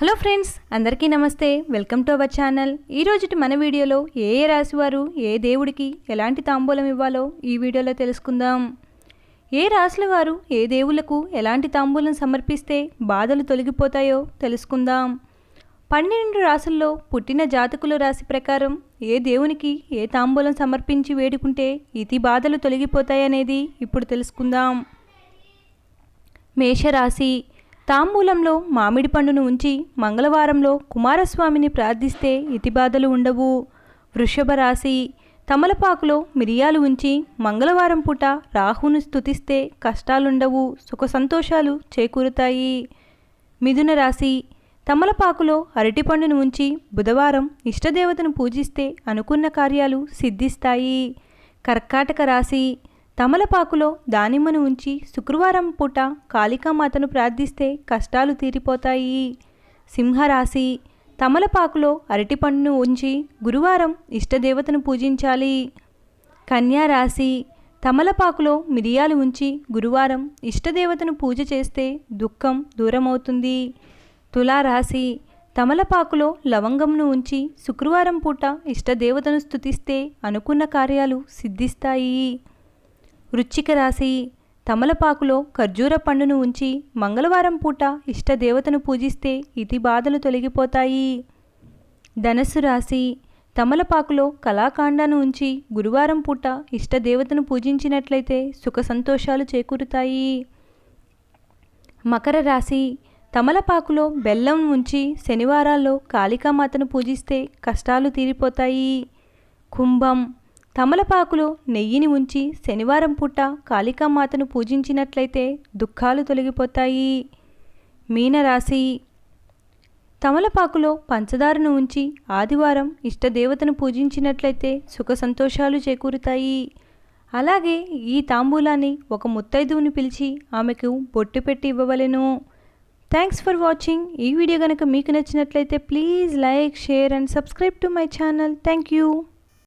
Hello friends అందరికీ నమస్తే. Welcome to our channel. ఈరోజుటి మన వీడియోలో ఏ ఏ రాశివారు ఏ దేవుడికి ఎలాంటి తాంబూలం ఇవ్వాలో ఈ వీడియోలో తెలుసుకుందాం. ఏ రాశుల వారు ఏ దేవులకు ఎలాంటి తాంబూలం సమర్పిస్తే బాధలు తొలగిపోతాయో తెలుసుకుందాం. పన్నెండు రాసుల్లో పుట్టిన జాతకుల రాశి ప్రకారం ఏ దేవునికి ఏ తాంబూలం సమర్పించి వేడుకుంటే ఇతి బాధలు తొలగిపోతాయనేది ఇప్పుడు తెలుసుకుందాం. మేషరాశి తాంబూలంలో మామిడి పండును ఉంచి మంగళవారంలో కుమారస్వామిని ప్రార్థిస్తే ఇతిబాధలు ఉండవు. వృషభ రాశి తమలపాకులో మిరియాలు ఉంచి మంగళవారం పూట రాహును స్థుతిస్తే కష్టాలుండవు సుఖ సంతోషాలు చేకూరుతాయి. మిథున రాశి తమలపాకులో అరటిపండును ఉంచి బుధవారం ఇష్టదేవతను పూజిస్తే అనుకున్న కార్యాలు సిద్ధిస్తాయి. కర్కాటక రాశి తమలపాకులో దానిమ్మను ఉంచి శుక్రవారం పూట కాళికామాతను ప్రార్థిస్తే కష్టాలు తీరిపోతాయి. సింహరాశి తమలపాకులో అరటిపండును ఉంచి గురువారం ఇష్టదేవతను పూజించాలి. కన్యా రాశి తమలపాకులో మిరియాలు ఉంచి గురువారం ఇష్టదేవతను పూజ చేస్తే దుఃఖం దూరమవుతుంది. తులారాశి తమలపాకులో లవంగంను ఉంచి శుక్రవారం పూట ఇష్టదేవతను స్థుతిస్తే అనుకున్న కార్యాలు సిద్ధిస్తాయి. వృచ్చిక రాశి తమలపాకులో ఖర్జూర పండును ఉంచి మంగళవారం పూట ఇష్టదేవతను పూజిస్తే ఇతి బాధలు తొలగిపోతాయి. ధనస్సు రాశి తమలపాకులో కళాకాండాను ఉంచి గురువారం పూట ఇష్టదేవతను పూజించినట్లయితే సుఖ సంతోషాలు చేకూరుతాయి. మకర రాశి తమలపాకులో బెల్లం ఉంచి శనివారాల్లో కాళికామాతను పూజిస్తే కష్టాలు తీరిపోతాయి. కుంభం తమలపాకులో నెయ్యిని ఉంచి శనివారం పూట కాళికామాతను పూజించినట్లయితే దుఃఖాలు తొలగిపోతాయి. మీనరాశి తమలపాకులో పంచదారను ఉంచి ఆదివారం ఇష్టదేవతను పూజించినట్లయితే సుఖ సంతోషాలు చేకూరుతాయి. అలాగే ఈ తాంబూలాన్ని ఒక ముత్తైదువుని పిలిచి ఆమెకు బొట్టు పెట్టి ఇవ్వవలెను. Thanks for watching. ఈ వీడియో కనుక మీకు నచ్చినట్లయితే please like share and subscribe to my channel. Thank you.